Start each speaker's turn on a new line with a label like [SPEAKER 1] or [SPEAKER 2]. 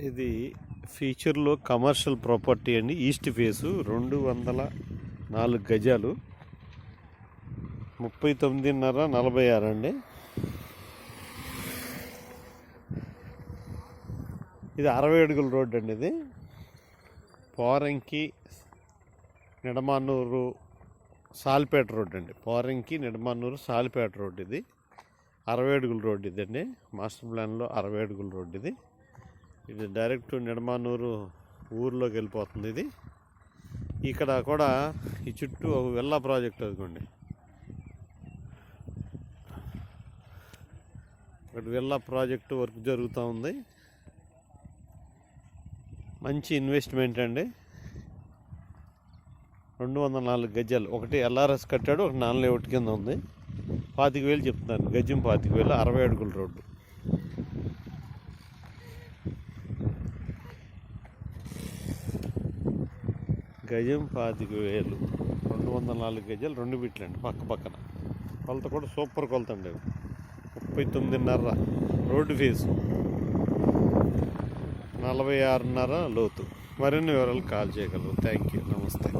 [SPEAKER 1] ఇది ఫ్యూచర్లో commercial property అండి. ఈస్ట్ ఫేసు రెండు వందల నాలుగు గజాలు. ముప్పై తొమ్మిదిన్నర నలభై ఆరు అండి. ఇది అరవై అడుగుల రోడ్డు అండి ఇది. పోరంకి నిడమానూరు సాల్పేట రోడ్డు అండి. పోరంకి నిడమానూరు సాల్పేట రోడ్డు ఇది. అరవై అడుగుల రోడ్డు ఇదండి. మాస్టర్ ప్లాన్లో అరవై అడుగుల రోడ్డు ఇది. ఇది డైరెక్ట్ నిడమానూరు ఊర్లోకి వెళ్ళిపోతుంది ఇది. ఇక్కడ కూడా ఈ చుట్టూ ఒక వెల్లా ప్రాజెక్ట్ అనుకోండి ఇక్కడ వెల్లా ప్రాజెక్టు వర్క్ జరుగుతూ ఉంది. మంచి ఇన్వెస్ట్మెంట్ అండి. రెండు వందల నాలుగు గజాలు. ఒకటి ఎల్ఆర్ఎస్ కట్టాడు ఒకటి నాన్ లేఅవుట్ కింద ఉంది. పాతిక వేలు చెప్తున్నారు. గజం పాతిక వేలు అరవై అడుగుల రోడ్డు. గజం పాతిక వేలు. రెండు వందల నాలుగు గజాలు రెండు బిట్లండి పక్క పక్కన. కొలత కూడా సూపర్ కొలత అండి అవి. ముప్పై తొమ్మిదిన్నర రోడ్డు ఫీజు. నలభై ఆరున్నర లోతు. మరిన్ని వివరాలు కాల్ చేయగలరు. Thank you. నమస్తే.